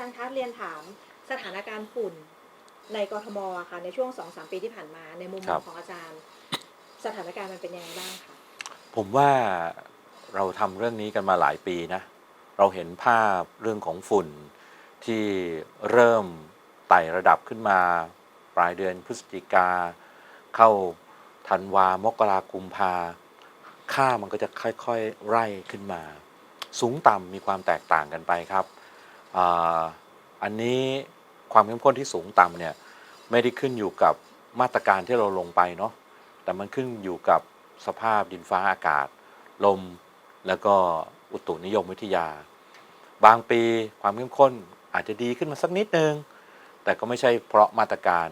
จารย์คะเรียนถามสถานการณ์ฝุ่นในกรทมอะค่ะในช่วงสองสามปีที่ผ่านมาในมุมมครัองบ ของอาจารย์ สถานการณ์มันเป็นยังไงบ้างคะผมว่าเราทำเรื่องนี้กันมาหลายปีนะ เราเห็นภาพเรื่องของฝุ่นที่เริ่มไต่ระดับขึ้นมา ปลายเดือนพฤศจิกา เข้าธันวามกรากุมภาค่ามันก็จะค่อยๆ ไล่ขึ้นมา สูงต่ำมีความแตกต่างกันไปครับ อันนี้ความเข้มข้นที่สูงต่ำเนี่ยไม่ได้ขึ้นอยู่กับมาตรการที่เราลงไปเนาะแต่มันขึ้นอยู่กับสภาพดินฟ้าอากาศ ลม แล้วก็อุตุนิยมวิทยา บางปีความเข้มข้นอาจจะดีขึ้นมาสักนิดนึง แต่ก็ไม่ใช่เพราะมาตรการ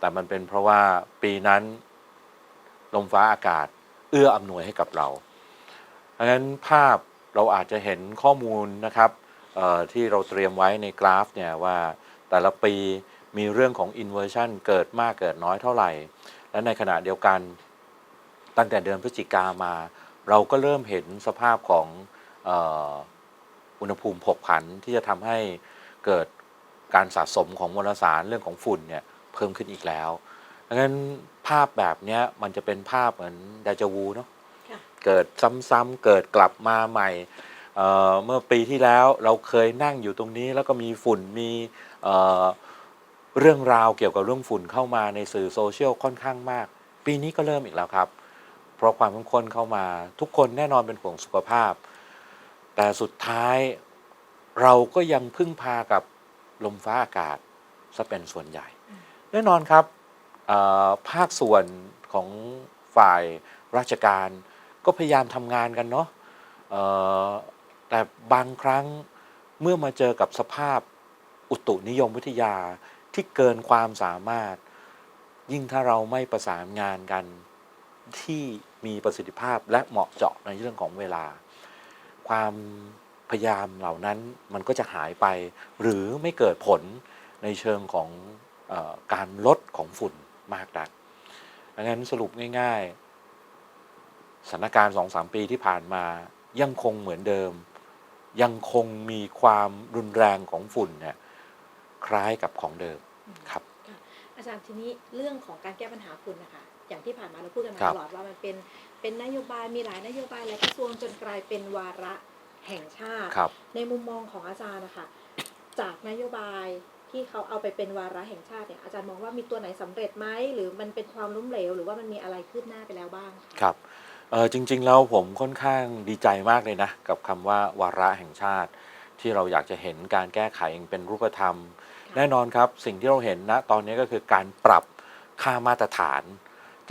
แต่มันเป็นเพราะว่าปีนั้น ลมฟ้าอากาศ เอื้ออำนวยให้กับเราดังนั้นภาพเราอาจจะเห็นข้อมูลนะครับ ที่เราเตรียมไว้ในกราฟเนี่ยว่าแต่ละปีมีเรื่องของ inversion เกิดมากเกิดน้อยเท่าไหร่ และในขณะเดียวกัน ตั้งแต่เดือนพฤศจิกามา เราก็เริ่มเห็นสภาพของอ,อุณหภูมิผกผันที่จะทำให้เกิดการสะสมของมวลสารเรื่องของฝุ่นเนี่ยเพิ่มขึ้นอีกแล้วดังนั้นภาพแบบนี้มันจะเป็นภาพเหมือนเดจาวูเนาะค่ะเกิดซ้ำๆเกิดกลับมาใหม่ เอ่อเมื่อปีที่แล้วเราเคยนั่งอยู่ตรงนี้ แล้วก็มีฝุ่นมีเอ่อเรื่องราวเกี่ยวกับเรื่องฝุ่นเข้ามาในสื่อโซเชียลค่อนข้างมาก ปีนี้ก็เริ่มอีกแล้วครับ เพราะความเข้มข้นเข้ามาทุกคนแน่นอนเป็นห่วงสุขภาพ แต่สุดท้ายเราก็ยังพึ่งพากับลมฟ้าอากาศซะเป็นส่วนใหญ่ แน่นอนครับภาคส่วนของฝ่ายราชการก็พยายามทำงานกันเนาะ แต่บางครั้งเมื่อมาเจอกับสภาพอุตุนิยมวิทยาที่เกินความสามารถ ยิ่งถ้าเราไม่ประสานงานกันที่มีประสิทธิภาพและเหมาะเจาะในเรื่องของเวลา ความพยายามเหล่านั้นมันก็จะหายไป หรือไม่เกิดผลในเชิงของออการลดของฝุ่นมากนักดังนั้นสรุปง่ายๆสถานการณ์สองสามปีที่ผ่านมายังคงเหมือนเดิม ยังคงมีความรุนแรงของฝุ่นเนี่ยคล้ายกับของเดิมครับ อาจารย์ทีนี้เรื่องของการแก้ปัญหาฝุ่นนะคะอย่างที่ผ่านมาเราพูดกันมาครับตลอดว่ามันเป็นเป็นนโยบายมีหลายนโยบายหลายกระทรวงจนกลายเป็นวาระแห่งชาติครับในมุมมองของอาจารย์นะคะจากนโยบายที่เขาเอาไปเป็นวาระแห่งชาติเนี่ยอาจารย์มองว่ามีตัวไหนสำเร็จไหมหรือมันเป็นความล้มเหลว หรือว่ามันมีอะไรคืบหน้าไปแล้วบ้างะครับ เออจริง ๆ แล้วผมค่อนข้างดีใจมากเลยนะ กับคำว่าวาระแห่งชาติ ที่เราอยากจะเห็นการแก้ไขอย่างเป็นรูปธรรม แน่นอนครับสิ่งที่เราเห็นณตอนนี้ก็คือการปรับค่ามาตรฐาน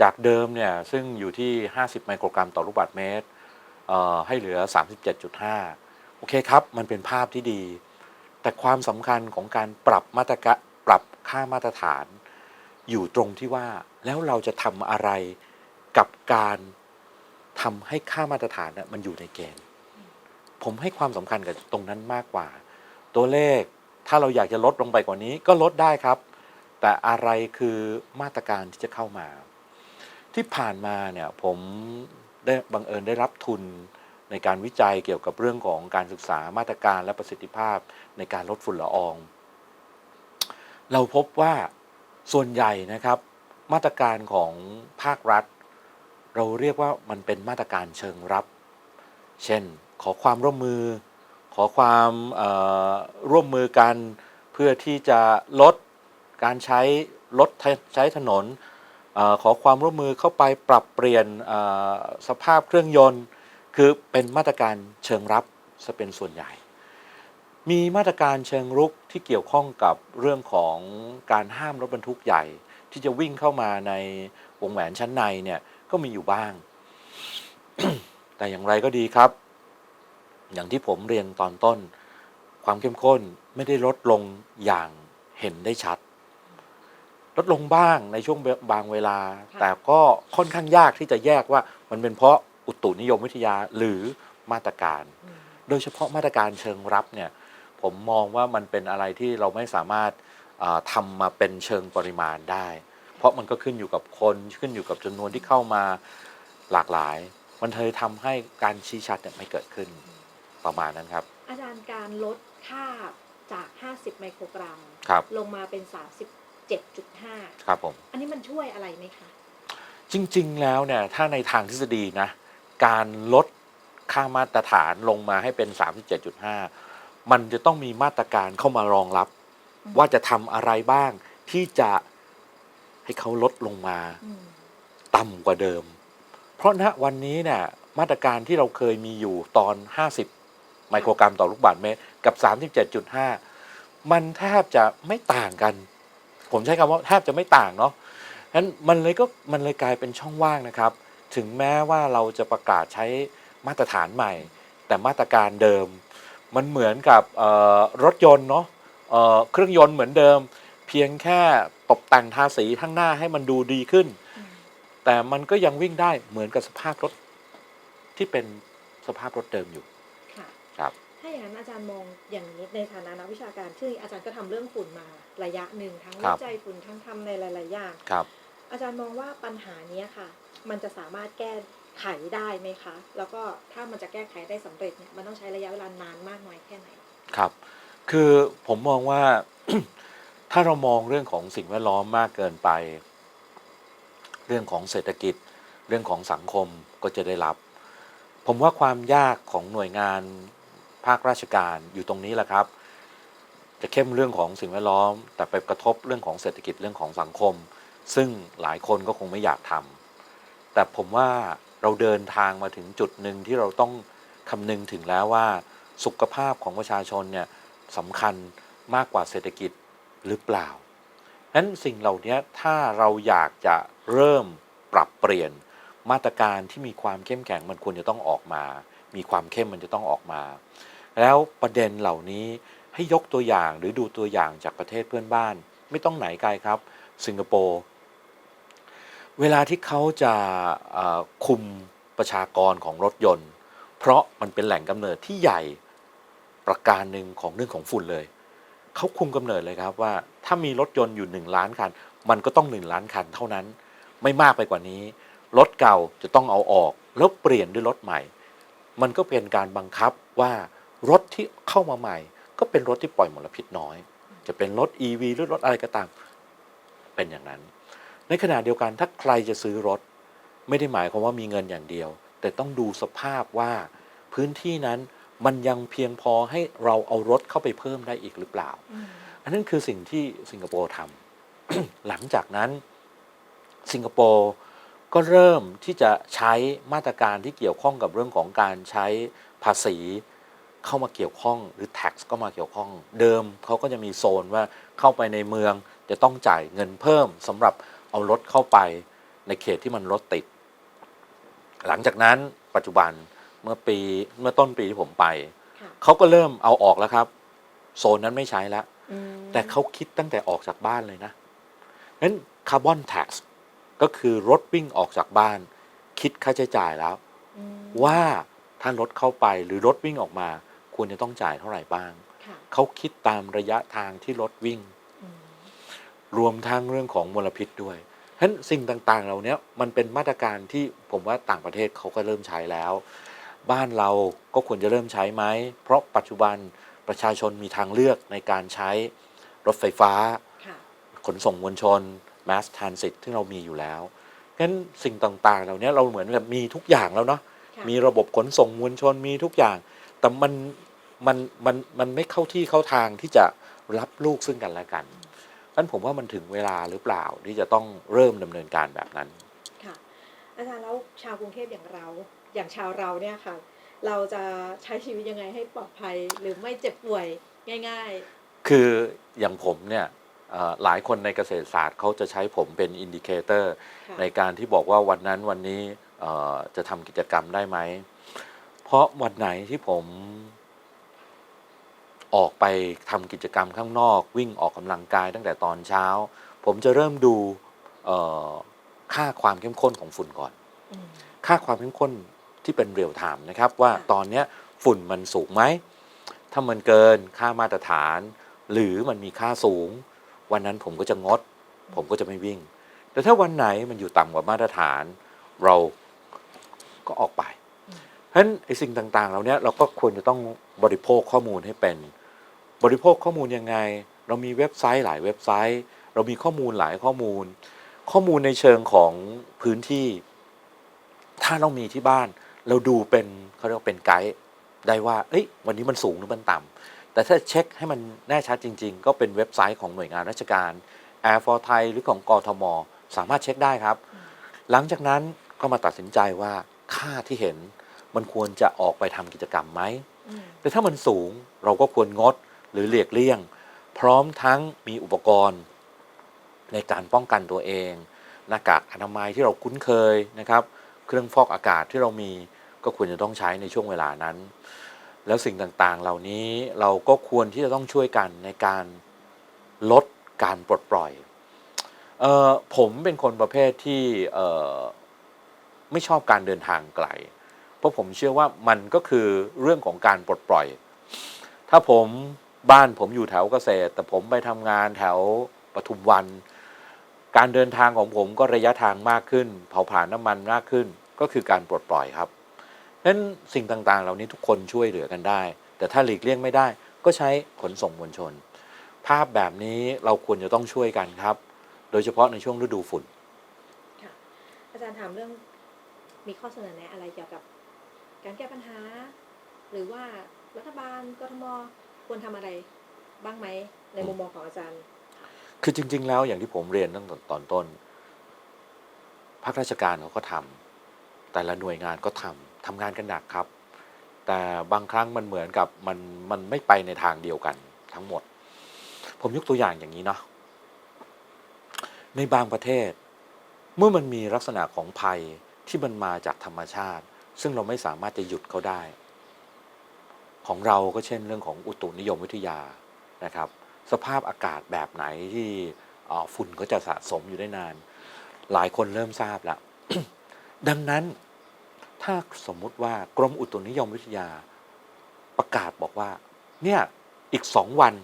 จากเดิมเนี่ยซึ่งอยู่ที่ 50 ไมโครกรัมต่อลูกบาศก์เมตรเอ่อให้เหลือ 37.5 โอเคครับ มันเป็นภาพที่ดี แต่ความสำคัญของการปรับมาตรกะปรับค่ามาตรฐาน อยู่ตรงที่ว่าแล้วเราจะทำอะไรกับการ ทำให้ค่ามาตรฐานน่ะมันอยู่ในเกณฑ์ ผมให้ความสำคัญกับตรงนั้นมากกว่า ตัวเลขถ้าเราอยากจะลดลงไปกว่านี้ก็ลดได้ครับ แต่อะไรคือมาตรการที่จะเข้ามา ที่ผ่านมาเนี่ยผมได้บังเอิญได้รับทุนในการวิจัยเกี่ยวกับเรื่องของการศึกษามาตรการและประสิทธิภาพในการลดฝุ่นละออง เราพบว่าส่วนใหญ่นะครับ มาตรการของภาครัฐ เราเรียกว่ามันเป็นมาตรการเชิงรับ เช่น ขอความร่วมมือ ขอความร่วมมือกัน เพื่อที่จะลดการใช้รถใช้ถนนอขอความร่วมมือเข้าไปปรับเปลี่ยนสภาพเครื่องยนต์ คือเป็นมาตรการเชิงรับซะเป็นส่วนใหญ่ มีมาตรการเชิงรุกที่เกี่ยวข้องกับเรื่องของการห้ามรถบรรทุกใหญ่ ที่จะวิ่งเข้ามาในวงแหวนชั้นในเนี่ย ก็มีอยู่บ้าง แต่อย่างไรก็ดีครับ อย่างที่ผมเรียนตอนต้น ความเข้มข้นไม่ได้ลดลงอย่างเห็นได้ชัด ลดลงบ้างในช่วงบางเวลาค่ะแต่ก็ค่อนข้างยากที่จะแยกว่ามันเป็นเพราะอุตุนิยมวิทยาหรือมาตรการอืมโดยเฉพาะมาตรการเชิงรับเนี่ย ผมมองว่ามันเป็นอะไรที่เราไม่สามารถอ่าทำมาเป็นเชิงปริมาณได้ เพราะมันก็ขึ้นอยู่กับคนขึ้นอยู่กับจำนวนที่เข้ามาหลากหลาย มันเลยทำให้การชี้ชัดเนี่ยไม่เกิดขึ้นประมาณนั้นครับ อาจารย์การลดค่าจาก 50 ไมโครกรัมครับลงมาเป็น 37.5 ครับผม อันนี้มันช่วยอะไรไหมคะ จริง ๆ แล้วเนี่ย ถ้าในทางทฤษฎีนะ การลดค่ามาตรฐานลงมาให้เป็น 37.5 มันจะต้องมีมาตรการเข้ามารองรับอืมว่าจะทำอะไรบ้างที่จะ ให้เขาลดลงมาต่ำกว่าเดิม เพราะณวันนี้เนี่ยมาตรการที่เราเคยมีอยู่ตอน 50 ไมโครกรัมต่อลูกบาศก์เมตรกับ 37.5 มันแทบจะไม่ต่างกัน ผมใช้คำว่าแทบจะไม่ต่างเนาะนั้นมันเลยก็มันเลยกลายเป็นช่องว่างนะครับ ถึงแม้ว่าเราจะประกาศใช้มาตรฐานใหม่ แต่มาตรการเดิม มันเหมือนกับรถยนต์เนาะเเครื่องยนต์เหมือนเดิม เพียงแค่ ตกแต่งทาสีข้างหน้าให้มันดูดีขึ้นอืมแต่มันก็ยังวิ่งได้เหมือนกับสภาพรถที่เป็นสภาพรถเดิมอยู่ค่ะครับ ถ้าอย่างนั้นอาจารย์มองอย่างนี้ในฐานะนักวิชาการซึ่งอาจารย์ก็ทำเรื่องฝุ่นมาระยะหนึ่งทั้งครัวิบจัยฝุ่นทั้งทำในหลาย ๆ อย่างครับ อาจารย์มองว่าปัญหานี้ค่ะ มันจะสามารถแก้ไขได้ไหมคะ แล้วก็ถ้ามันจะแก้ไขได้สำเร็จเนี่ยมันต้องใช้ระยะเวลานานมากน้อยแค่ไหนครับ คือผมมองว่า ถ้าเรามองเรื่องของสิ่งแวดล้อมมากเกินไป เรื่องของเศรษฐกิจ เรื่องของสังคมก็จะได้รับ ผมว่าความยากของหน่วยงานภาคราชการอยู่ตรงนี้แหละครับ จะเข้มเรื่องของสิ่งแวดล้อม แต่ไปกระทบเรื่องของเศรษฐกิจเรื่องของสังคม ซึ่งหลายคนก็คงไม่อยากทำแต่ผมว่าเราเดินทางมาถึงจุดหนึ่งที่เราต้องคำนึงถึงแล้วว่าสุขภาพของประชาชนเนี่ยสำคัญมากกว่าเศรษฐกิจ หรือเปล่านั้นสิ่งเหล่านี้ถ้าเราอยากจะเริ่มปรับเปลี่ยนมาตรการที่มีความเข้มแข็งมันควรจะต้องออกมา มีความเข้มมันจะต้องออกมา แล้วประเด็นเหล่านี้ให้ยกตัวอย่างหรือดูตัวอย่างจากประเทศเพื่อนบ้าน ไม่ต้องไหนไกลครับ สิงคโปร์เวลาที่เขาจะคุมประชากรของรถยนต์ เพราะมันเป็นแหล่งกำเนิดที่ใหญ่ประการหนึ่งของเรื่องของฝุ่นเลย เขาคุมกำเนิดเลยครับว่าถ้ามีรถยนต์อยู่หนึ่งล้านคัน มันก็ต้องหนึ่งล้านคันเท่านั้น ไม่มากไปกว่านี้ รถเก่าจะต้องเอาออก แล้วเปลี่ยนด้วยรถใหม่ มันก็เป็นการบังคับว่ารถที่เข้ามาใหม่ ก็เป็นรถที่ปล่อยมลพิษน้อย จะเป็นรถ EV หรือรถอะไรก็ตาม เป็นอย่างนั้น ในขณะเดียวกันถ้าใครจะซื้อรถ ไม่ได้หมายความว่ามีเงินอย่างเดียว แต่ต้องดูสภาพว่าพื้นที่นั้น มันยังเพียงพอให้เราเอารถเข้าไปเพิ่มได้อีกหรือเปล่าอืมอันนั้นคือสิ่งที่สิงคโปร์ทำหลังจากนั้นสิงคโปร์ก็เริ่มที่จะใช้มาตรการที่เกี่ยวข้องกับเรื่องของการใช้ภาษีเข้ามาเกี่ยวข้องหรือ tax ก็มาเกี่ยวข้อง เดิมเขาก็จะมีโซนว่าเข้าไปในเมืองจะต้องจ่ายเงินเพิ่มสำหรับเอารถเข้าไปในเขตที่มันรถติด หลังจากนั้นปัจจุบัน เมื่อปีเมื่อต้นปีที่ผมไป ค่ะเขาก็เริ่มเอาออกแล้วครับ โซนนั้นไม่ใช้แล้ว อืมแต่เขาคิดตั้งแต่ออกจากบ้านเลยนะนั้นคาร์บอนแท็กก็คือรถวิ่งออกจากบ้าน คิดค่าใช้จ่ายแล้ว อืมว่าถ้ารถเข้าไปหรือรถวิ่งออกมา ควรจะต้องจ่ายเท่าไหร่บ้าง ค่ะเขาคิดตามระยะทางที่รถวิ่ง อืมรวมทั้งเรื่องของมลพิษด้วยฉะนั้นสิ่งต่างๆ เหล่านี้มันเป็นมาตรการที่ผมว่าต่างประเทศเขาก็เริ่มใช้แล้ว บ้านเราก็ควรจะเริ่มใช้ไหม เพราะปัจจุบันประชาชนมีทางเลือกในการใช้รถไฟฟ้าค่ะขนส่งมวลชน mass transit ที่เรามีอยู่แล้วงั้นสิ่งต่างๆ เหล่านี้เราเหมือนกับมีทุกอย่างแล้วเนาะค่ะมีระบบขนส่งมวลชนมีทุกอย่าง แต่มันมันมันมันไม่เข้าที่เข้าทางที่จะรับลูกซึ่งกันและกันงั้นผมว่ามันถึงเวลาหรือเปล่าที่จะต้องเริ่มดำเนินการแบบนั้น ค่ะ อาจารย์แล้วชาวกรุงเทพอย่างเรา อย่างชาวเราเนี่ยค่ะ เราจะใช้ชีวิตยังไงให้ปลอดภัยหรือไม่เจ็บป่วยง่ายคืออย่างผมเนี่ยเอ่อหลายคนในเกษตรศาสตร์เขาจะใช้ผมเป็นอินดิเคเตอร์ๆค่ะในการที่บอกว่าวันนั้นวันนี้เอ่อจะทำกิจกรรมได้ไหม เพราะวันไหนที่ผมออกไปทำกิจกรรมข้างนอก วิ่งออกกำลังกายตั้งแต่ตอนเช้า ผมจะเริ่มดูเอ่อค่าความเข้มข้นของฝุ่นก่อนอืมค่าความเข้มข้น ที่เป็นเรียลไทม์นะครับว่าค่ะตอนเนี้ยฝุ่นมันสูงไหม ถ้ามันเกินค่ามาตรฐาน หรือมันมีค่าสูง วันนั้นผมก็จะงด ผมก็จะไม่วิ่ง แต่ถ้าวันไหนมันอยู่ต่ำกว่ามาตรฐาน เราก็ออกไปเพราะฉะนั้นไอ้สิ่งต่างๆเหล่านี้เราก็ควรจะต้องบริโภคข้อมูลให้เป็น บริโภคข้อมูลยังไง เรามีเว็บไซต์หลายเว็บไซต์ เรามีข้อมูลหลายข้อมูล ข้อมูลในเชิงของพื้นที่ ถ้าเรามีที่บ้าน เราดูเป็นเขาเรียกว่าเป็นไกด์ได้ว่า เอ้ย วันนี้มันสูงหรือมันต่ำแต่ถ้าเช็คให้มันแน่ชัดจริง ๆ ก็เป็นเว็บไซต์ของหน่วยงานราชการ Air for Thai หรือของกทม สามารถเช็คได้ครับ หลังจากนั้นก็มาตัดสินใจว่าค่าที่เห็นมันควรจะออกไปทำกิจกรรมไหมอืมแต่ถ้ามันสูงเราก็ควรงดหรือเลียกเลี่ยง พร้อมทั้งมีอุปกรณ์ ในการป้องกันตัวเอง หน้ากากอนามัยที่เราคุ้นเคยนะครับ เครื่องฟอกอากาศที่เรามี ก็ควรจะต้องใช้ในช่วงเวลานั้น แล้วสิ่งต่างๆ เหล่านี้เราก็ควรที่จะต้องช่วยกันในการลดการปลดปล่อยออผมเป็นคนประเภทที่ไม่ชอบการเดินทางไกล เพราะผมเชื่อว่ามันก็คือเรื่องของการปลดปล่อย ถ้าผมบ้านผมอยู่แถวเกษตร แต่ผมไปทำงานแถวปทุมวัน การเดินทางของผมก็ระยะทางมากขึ้น เผาผลาญน้ำมันมากขึ้น ก็คือการปลดปล่อยครับ นั้นสิ่งต่างๆ เหล่านี้ทุกคนช่วยเหลือกันได้ แต่ถ้าหลีกเลี่ยงไม่ได้ ก็ใช้ขนส่งมวลชน ภาพแบบนี้เราควรจะต้องช่วยกันครับ โดยเฉพาะในช่วงฤดูฝุ่น ค่ะ อาจารย์ถามเรื่องมีข้อเสนอแนะอะไรเกี่ยวกับ การแก้ปัญหา หรือว่ารัฐบาลกทมควรทำอะไรบ้างไหมในมุมมองของอาจารย์ คือจริง ๆ แล้วอย่างที่ผมเรียนตั้งแต่ตอนต้นภาคราชการเขาก็ทำแต่ละหน่วยงานก็ทำ ทำงานกันหนักครับ แต่บางครั้งมันเหมือนกับมันมันไม่ไปในทางเดียวกันทั้งหมด ผมยกตัวอย่างอย่างนี้เนาะในบางประเทศ เมื่อมันมีลักษณะของภัยที่มันมาจากธรรมชาติ ซึ่งเราไม่สามารถจะหยุดเขาได้ ของเราก็เช่นเรื่องของอุตุนิยมวิทยานะครับ สภาพอากาศแบบไหนที่ฝุ่นก็จะสะสมอยู่ได้นาน หลายคนเริ่มทราบแล้วดังนั้น ถ้าสมมุติว่ากรมอุตุนิยมวิทยาประกาศบอกว่า เนี่ยอีกสองวัน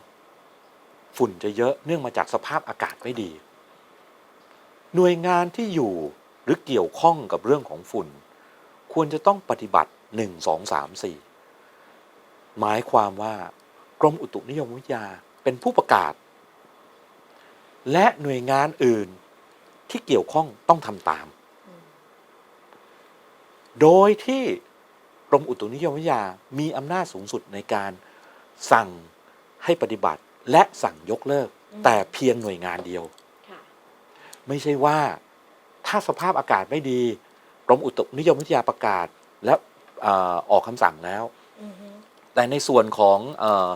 ฝุ่นจะเยอะเนื่องมาจากสภาพอากาศไม่ดี หน่วยงานที่อยู่หรือเกี่ยวข้องกับเรื่องของฝุ่น ควรจะต้องปฏิบัติหนึ่งสองสามสี่หมายความว่ากรมอุตุนิยมวิทยาเป็นผู้ประกาศ และหน่วยงานอื่นที่เกี่ยวข้องต้องทำตาม โดยที่กรมอุตุนิยมวิทยามีอำนาจสูงสุดในการสั่งให้ปฏิบัติ และสั่งยกเลิก แต่เพียงหน่วยงานเดียวค่ะไม่ใช่ว่าถ้าสภาพอากาศไม่ดีกรมอุตุนิยมวิทยาประกาศและเอ่อออกคำสั่งแล้วอือฮึแต่ในส่วนของเออ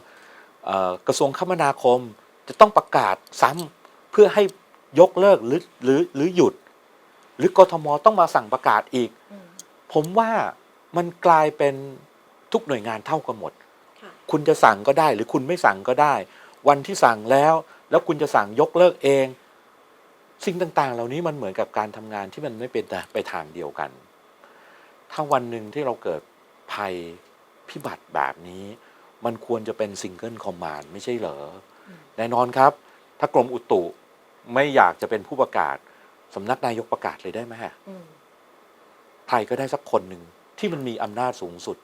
เออกระทรวงคมนาคมจะต้องประกาศซ้ำเพื่อให้ยกเลิกหรือหรือหรือหยุด หรือกทมต้องมาสั่งประกาศอีกอืม ผมว่ามันกลายเป็นทุกหน่วยงานเท่ากันหมดค่ะคุณจะสั่งก็ได้หรือคุณไม่สั่งก็ได้ วันที่สั่งแล้ว แล้วคุณจะสั่งยกเลิกเอง สิ่งต่างๆ เหล่านี้มันเหมือนกับการทำงานที่มันไม่เป็นแต่ไปทางเดียวกัน ถ้าวันหนึ่งที่เราเกิดภัยพิบัติแบบนี้ มันควรจะเป็นซิงเกิลคอมมานด์ไม่ใช่เหรออืมแน่นอนครับ ถ้ากรมอุตุไม่อยากจะเป็นผู้ประกาศสำนักนายกประกาศเลยได้ไหมอืม ใครก็ได้สักคนหนึ่งที่มันมีอำนาจสูงสุด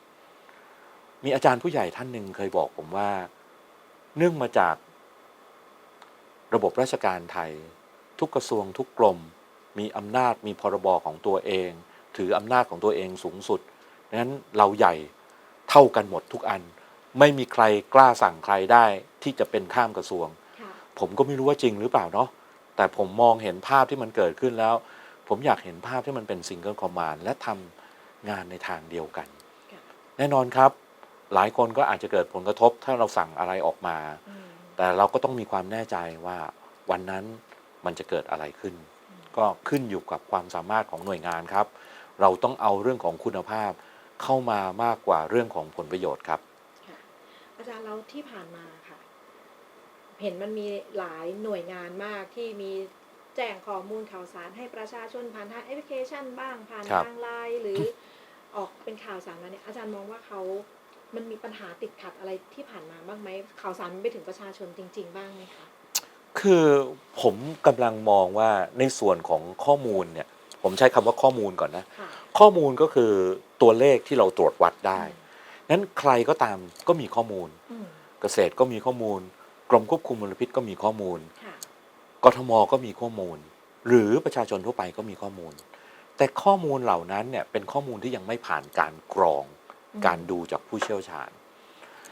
มีอาจารย์ผู้ใหญ่ท่านหนึ่งเคยบอกผมว่า เนื่องมาจาก ระบบราชการไทย ทุกกระทรวงทุกกรม มีอำนาจมีพรบของตัวเอง ถืออำนาจของตัวเองสูงสุดดังนั้นเราใหญ่เท่ากันหมดทุกอัน ไม่มีใครกล้าสั่งใครได้ที่จะเป็นข้ามกระทรวงค่ะผมก็ไม่รู้ว่าจริงหรือเปล่าเนาะแต่ผมมองเห็นภาพที่มันเกิดขึ้นแล้ว ผมอยากเห็นภาพที่มันเป็นซิงเกิลคอมมานด์และทำงานในทางเดียวกันค่ะแน่นอนครับ หลายคนก็อาจจะเกิดผลกระทบ ถ้าเราสั่งอะไรออกมาอืมแต่เราก็ต้องมีความแน่ใจว่าวันนั้นมันจะเกิดอะไรขึ้น ก็ขึ้นอยู่กับความสามารถของหน่วยงานครับ เราต้องเอาเรื่องของคุณภาพเข้ามามากกว่าเรื่องของผลประโยชน์ครับค่ะอาจารย์เราที่ผ่านมาค่ะ เห็นมันมีหลายหน่วยงานมากที่มี แจ้งข้อมูลข่าวสารให้ประชาชนผ่านทางแอปพลิเคชันบ้างผ่านครับทางไลน์หรือออกเป็นข่าวสารมาเนี่ยอาจารย์มองว่าเขา มันมีปัญหาติดขัดอะไรที่ผ่านมาบ้างไหมข่าวสารมันไปถึงประชาชนจริง ๆ บ้างไหมคะ คือผมกำลังมองว่าในส่วนของข้อมูลเนี่ย ผมใช้คำว่าข้อมูลก่อนนะ ค่ะข้อมูลก็คือตัวเลขที่เราตรวจวัดได้นั้นใครก็ตามก็มีข้อมูล อืมเกษตรก็มีข้อมูล กรมควบคุมมลพิษก็มีข้อมูลค่ะ กทมก็มีข้อมูล หรือประชาชนทั่วไปก็มีข้อมูล แต่ข้อมูลเหล่านั้นเนี่ยเป็นข้อมูลที่ยังไม่ผ่านการกรองอืมการดูจากผู้เชี่ยวชาญ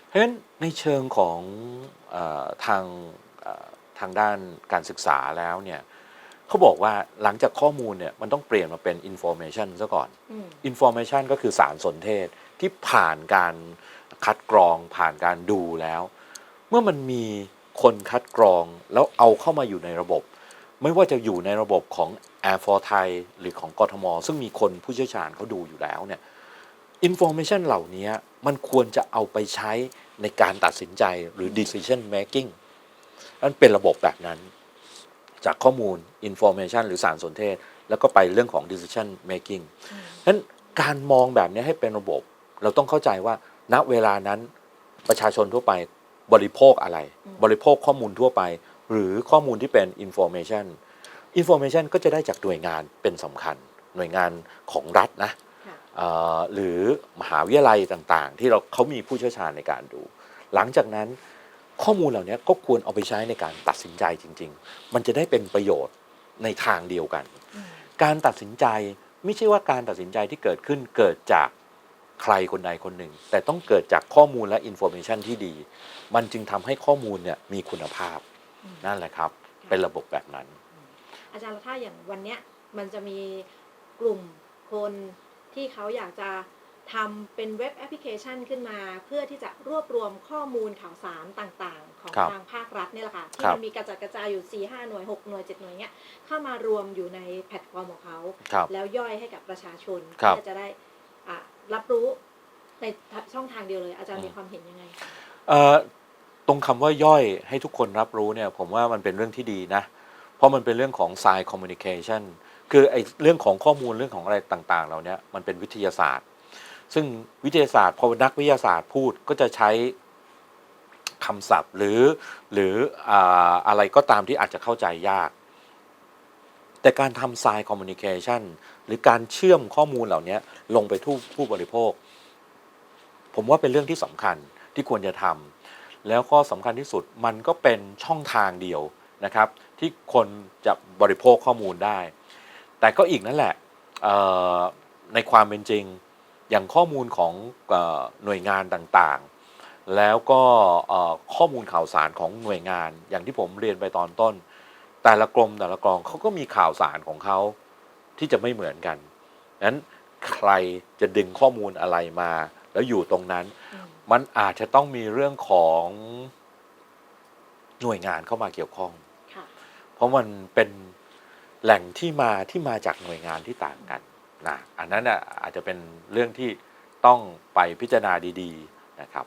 เพราะฉะนั้นในเชิงของเออทางเอ่อทางด้านการศึกษาแล้วเนี่ยเขาบอกว่าหลังจากข้อมูลเนี่ยมันต้องเปลี่ยนมาเป็น information ซะก่อนอืม information ก็คือสารสนเทศที่ผ่านการคัดกรองผ่านการดูแล้ว เมื่อมันมี คนคัดกรองแล้วเอาเข้ามาอยู่ในระบบ ไม่ว่าจะอยู่ในระบบของ Air for Thai หรือของกทม ซึ่งมีคนผู้เชี่ยวชาญเขาดูอยู่แล้วเนี่ย information เหล่านี้มันควรจะเอาไปใช้ในการตัดสินใจหรือ decision making นั่นเป็นระบบแบบนั้น จากข้อมูล information หรือสารสนเทศ แล้วก็ไปเรื่องของ decision making ฉะนั้นการมองแบบนี้ให้เป็นระบบ เราต้องเข้าใจว่าณเวลานั้นประชาชนทั่วไป บริโภคอะไร บริโภคข้อมูลทั่วไป หรือข้อมูลที่เป็น information information ก็จะได้จากหน่วยงานเป็นสำคัญ หน่วยงานของรัฐนะค่ะเอ่อหรือมหาวิทยาลัยต่างๆ ที่เราเขามีผู้เชี่ยวชาญในการดู หลังจากนั้นข้อมูลเหล่านี้ก็ควรเอาไปใช้ในการตัดสินใจจริง ๆ มันจะได้เป็นประโยชน์ในทางเดียวกันอืมการตัดสินใจไม่ใช่ว่าการตัดสินใจที่เกิดขึ้นเกิดจากใครคนใดคนหนึ่ง แต่ต้องเกิดจากข้อมูลและอินโฟ a t ชันที่ดี มันจึงทำให้ข้อมูลเนี่ยมีคุณภาพอืมนั่นแหละครับ เป็นระบบแบบนั้น อาจารย์แล้วถ้าอย่างวันเนี้ยมันจะมีกลุ่มคนที่เขาอยากจะทำเป็นเว็บแอปพลิเคชันขึ้นมา เพื่อที่จะรวบรวมข้อมูลข่าวสารต่างๆ ของครับทางภาครัฐเนี่ยแหละค่ะที่ครับมันมีกระจัดกระจายอยู่4ี่ห้าหน่วย 6 หน่วย 7 หน่วยเนี้ยเข้ามารวมอยู่ในแพลตฟอร์มของเขาครับแล้วย่อยให้กับประชาชนครับเพื่อจะได้อะรับรู้ในช่องทางเดียวเลย อาจารย์อืมมีความเห็นยังไงคะเอ่อต รงคำว่าย่อยให้ทุกคนรับรู้เนี่ยผมว่ามันเป็นเรื่องที่ดีนะ เพราะมันเป็นเรื่องของ science communication คือไอ้เรื่องของข้อมูลเรื่องของอะไรต่างๆเหล่านี้มันเป็นวิทยาศาสตร์ ซึ่งวิทยาศาสตร์พอนักวิทยาศาสตร์พูดก็จะใช้คำศัพท์หรือหรืออะไรก็ตามที่อาจจะเข้าใจยาก แต่การทำ science communication หรือการเชื่อมข้อมูลเหล่านี้ลงไปทุกผู้บริโภค ผมว่าเป็นเรื่องที่สำคัญที่ควรจะทำ แล้วก็สำคัญที่สุดมันก็เป็นช่องทางเดียวนะครับ ที่คนจะบริโภคข้อมูลได้ แต่ก็อีกนั่นแหละในความเป็นจริงอย่างข้อมูลของอหน่วยงานต่างๆ แล้วก็ข้อมูลข่าวสารของหน่วยงาน อย่างที่ผมเรียนไปตอนต้น แต่ละกรมแต่ละกองเขาก็มีข่าวสารของเขาที่จะไม่เหมือนกันนั้นใครจะดึงข้อมูลอะไรมา แล้วอยู่ตรงนั้น มมันอาจจะต้องมีเรื่องของหน่วยงานเข้ามาเกี่ยวข้อง ค่ะ เพราะมันเป็นแหล่งที่มาที่มาจากหน่วยงานที่ต่างกันนะอันนั้นอะอาจจะเป็นเรื่องที่ต้องไปพิจารณาดี ๆ นะครับ